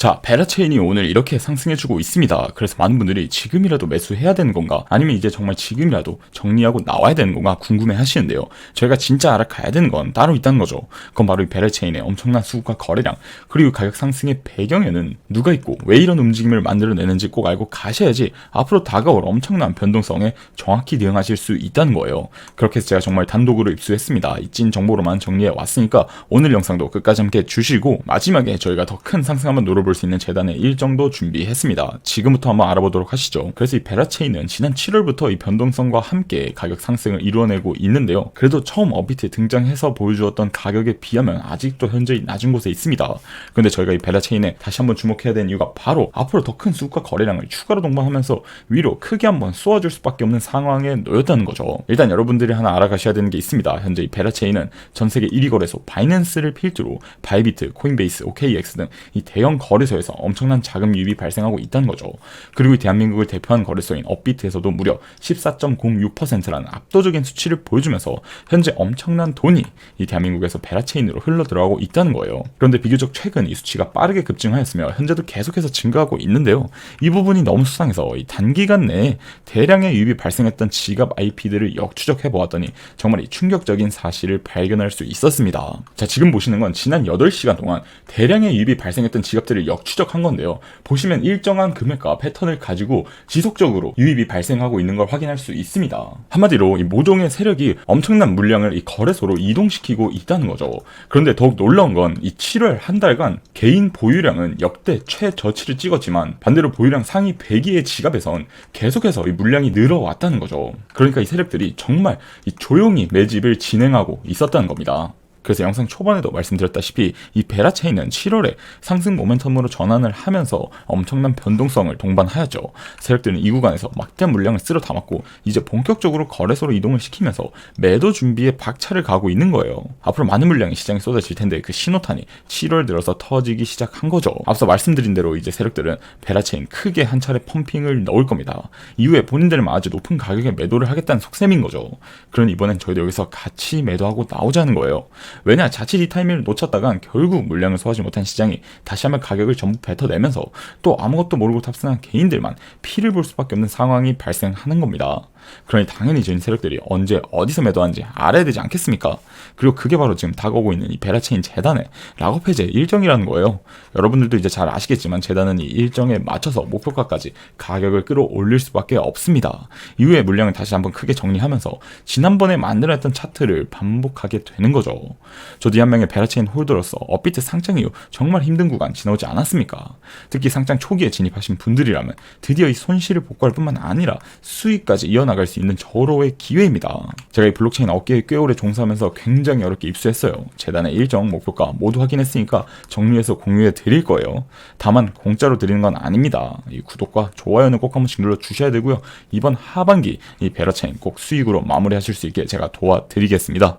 자, 베라체인이 오늘 이렇게 상승해주고 있습니다. 그래서 많은 분들이 지금이라도 매수해야 되는 건가? 아니면 이제 정말 지금이라도 정리하고 나와야 되는 건가? 궁금해 하시는데요. 저희가 진짜 알아가야 되는 건 따로 있다는 거죠. 그건 바로 이 베라체인의 엄청난 수급과 거래량, 그리고 가격 상승의 배경에는 누가 있고 왜 이런 움직임을 만들어내는지 꼭 알고 가셔야지 앞으로 다가올 엄청난 변동성에 정확히 대응하실 수 있다는 거예요. 그렇게 해서 제가 정말 단독으로 입수했습니다. 이 찐 정보로만 정리해 왔으니까 오늘 영상도 끝까지 함께 주시고 마지막에 저희가 더 큰 상승 한번 노려볼 수 있는 재단의 일정도 준비했습니다. 지금부터 한번 알아보도록 하시죠. 그래서 이 베라체인은 지난 7월부터 이 변동성과 함께 가격 상승을 이루어내고 있는데요. 그래도 처음 업비트에 등장해서 보여주었던 가격에 비하면 아직도 현저히 낮은 곳에 있습니다. 근데 저희가 이 베라체인에 다시 한번 주목해야 되는 이유가 바로 앞으로 더 큰 수급과 거래량을 추가로 동반하면서 위로 크게 한번 쏘아줄 수밖에 없는 상황에 놓였다는 거죠. 일단 여러분들이 하나 알아가셔야 되는 게 있습니다. 현재 이 베라체인은 전 세계 1위 거래소 바이낸스를 필두로 바이비트, 코인베이스, OKX 등 이 대형 거래 소에서 엄청난 자금 유입이 발생하고 있다는 거죠. 그리고 이 대한민국을 대표한 거래소인 업비트에서도 무려 14.06%라는 압도적인 수치를 보여주면서 현재 엄청난 돈이 이 대한민국에서 베라체인으로 흘러 들어가고 있다는 거예요. 그런데 비교적 최근 이 수치가 빠르게 급증하였으며 현재도 계속해서 증가하고 있는데요. 이 부분이 너무 수상해서 이 단기간 내에 대량의 유입이 발생했던 지갑 IP들을 역추적해 보았더니 정말 이 충격적인 사실을 발견할 수 있었습니다. 자, 지금 보시는 건 지난 8시간 동안 대량의 유입이 발생했던 지갑들을 역추적한 건데요. 보시면 일정한 금액과 패턴을 가지고 지속적으로 유입이 발생하고 있는 걸 확인할 수 있습니다. 한마디로 이 모종의 세력이 엄청난 물량을 이 거래소로 이동시키고 있다는 거죠. 그런데 더욱 놀라운 건 이 7월 한 달간 개인 보유량은 역대 최저치를 찍었지만 반대로 보유량 상위 100위의 지갑에선 계속해서 이 물량이 늘어왔다는 거죠. 그러니까 이 세력들이 정말 이 조용히 매집을 진행하고 있었다는 겁니다. 그래서 영상 초반에도 말씀드렸다시피 이 베라체인은 7월에 상승 모멘텀으로 전환을 하면서 엄청난 변동성을 동반하였죠. 세력들은 이 구간에서 막대한 물량을 쓸어 담았고 이제 본격적으로 거래소로 이동을 시키면서 매도 준비에 박차를 가고 있는 거예요. 앞으로 많은 물량이 시장에 쏟아질 텐데 그 신호탄이 7월 들어서 터지기 시작한 거죠. 앞서 말씀드린 대로 이제 세력들은 베라체인 크게 한 차례 펌핑을 넣을 겁니다. 이후에 본인들만 아주 높은 가격에 매도를 하겠다는 속셈인 거죠. 그런 이번엔 저희도 여기서 같이 매도하고 나오자는 거예요. 왜냐 자칫 이 타이밍을 놓쳤다간 결국 물량을 소화하지 못한 시장이 다시 한번 가격을 전부 뱉어내면서 또 아무것도 모르고 탑승한 개인들만 피를 볼 수밖에 없는 상황이 발생하는 겁니다. 그러니 당연히 저희 세력들이 언제 어디서 매도하는지 알아야 되지 않겠습니까? 그리고 그게 바로 지금 다가오고 있는 이 베라체인 재단의 락업 해제 일정이라는 거예요. 여러분들도 이제 잘 아시겠지만 재단은 이 일정에 맞춰서 목표가까지 가격을 끌어올릴 수밖에 없습니다. 이후에 물량을 다시 한번 크게 정리하면서 지난번에 만들어냈던 차트를 반복하게 되는 거죠. 저도 이한 명의 베라체인 홀더로서 업비트 상장 이후 정말 힘든 구간 지나오지 않았습니까? 특히 상장 초기에 진입하신 분들이라면 드디어 이 손실을 복구할 뿐만 아니라 수익까지 이 어나갈 수 있는 절호의 기회입니다. 제가 이 블록체인 업계에 꽤 오래 종사하면서 굉장히 어렵게 입수했어요. 재단의 일정 목표가 모두 확인했으니까 정리해서 공유해 드릴 거예요. 다만 공짜로 드리는 건 아닙니다. 이 구독과 좋아요는 꼭 한 번씩 눌러 주셔야 되고요. 이번 하반기 이 베라체인 꼭 수익으로 마무리하실 수 있게 제가 도와드리겠습니다.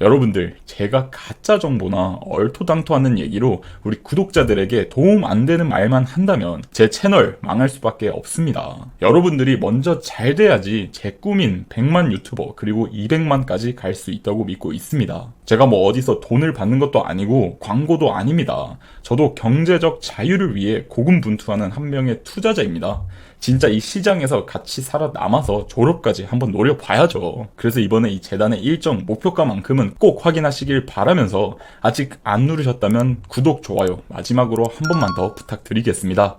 여러분들, 제가 가짜 정보나 얼토당토하는 얘기로 우리 구독자들에게 도움 안 되는 말만 한다면 제 채널 망할 수밖에 없습니다. 여러분들이 먼저 잘 돼야지 제 꿈인 100만 유튜버 그리고 200만까지 갈 수 있다고 믿고 있습니다. 제가 뭐 어디서 돈을 받는 것도 아니고 광고도 아닙니다. 저도 경제적 자유를 위해 고군분투하는 한 명의 투자자입니다. 진짜 이 시장에서 같이 살아남아서 졸업까지 한번 노려봐야죠. 그래서 이번에 이 재단의 일정 목표가만큼은 꼭 확인하시길 바라면서 아직 안 누르셨다면 구독, 좋아요 마지막으로 한 번만 더 부탁드리겠습니다.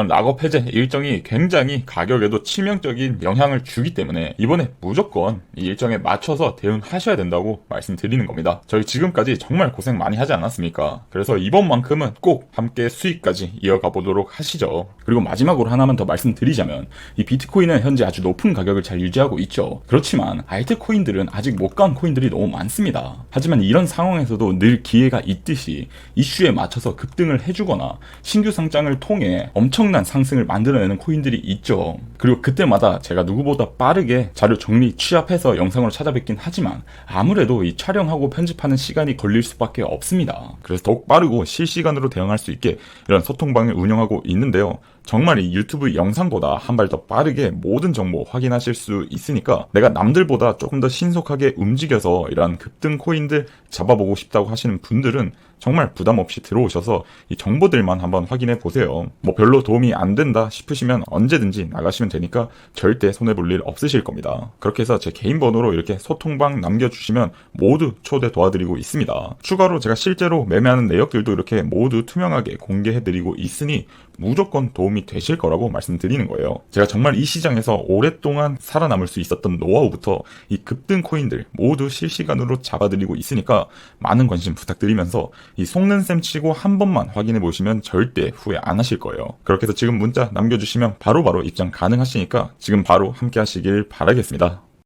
락업 해제 일정이 굉장히 가격에도 치명적인 영향을 주기 때문에 이번에 무조건 이 일정에 맞춰서 대응하셔야 된다고 말씀드리는 겁니다. 저희 지금까지 정말 고생 많이 하지 않았습니까? 그래서 이번만큼은 꼭 함께 수익까지 이어가 보도록 하시죠. 그리고 마지막으로 하나만 더 말씀드리자면 이 비트코인은 현재 아주 높은 가격을 잘 유지하고 있죠. 그렇지만 알트코인들은 아직 못 간 코인들이 너무 많습니다. 하지만 이런 상황에서도 늘 기회가 있듯이 이슈에 맞춰서 급등을 해주거나 신규 상장을 통해 엄청 난 상승을 만들어내는 코인들이 있죠. 그리고 그때마다 제가 누구보다 빠르게 자료 정리 취합해서 영상으로 찾아뵙긴 하지만 아무래도 이 촬영하고 편집하는 시간이 걸릴 수밖에 없습니다. 그래서 더욱 빠르고 실시간으로 대응할 수 있게 이런 소통방을 운영하고 있는데요. 정말 이 유튜브 영상보다 한 발 더 빠르게 모든 정보 확인하실 수 있으니까 내가 남들보다 조금 더 신속하게 움직여서 이런 급등 코인들 잡아보고 싶다고 하시는 분들은 정말 부담 없이 들어오셔서 이 정보들만 한번 확인해 보세요. 뭐 별로 도움이 안 된다 싶으시면 언제든지 나가시면 되니까 절대 손해볼 일 없으실 겁니다. 그렇게 해서 제 개인 번호로 이렇게 소통방 남겨주시면 모두 초대 도와드리고 있습니다. 추가로 제가 실제로 매매하는 내역들도 이렇게 모두 투명하게 공개해드리고 있으니 무조건 도움이 되실 거라고 말씀드리는 거예요. 제가 정말 이 시장에서 오랫동안 살아남을 수 있었던 노하우부터 이 급등 코인들 모두 실시간으로 잡아드리고 있으니까 많은 관심 부탁드리면서 이 속는 셈 치고 한 번만 확인해 보시면 절대 후회 안 하실 거예요. 그렇게 해서 지금 문자 남겨주시면 바로바로 입장 가능하시니까 지금 바로 함께 하시길 바라겠습니다.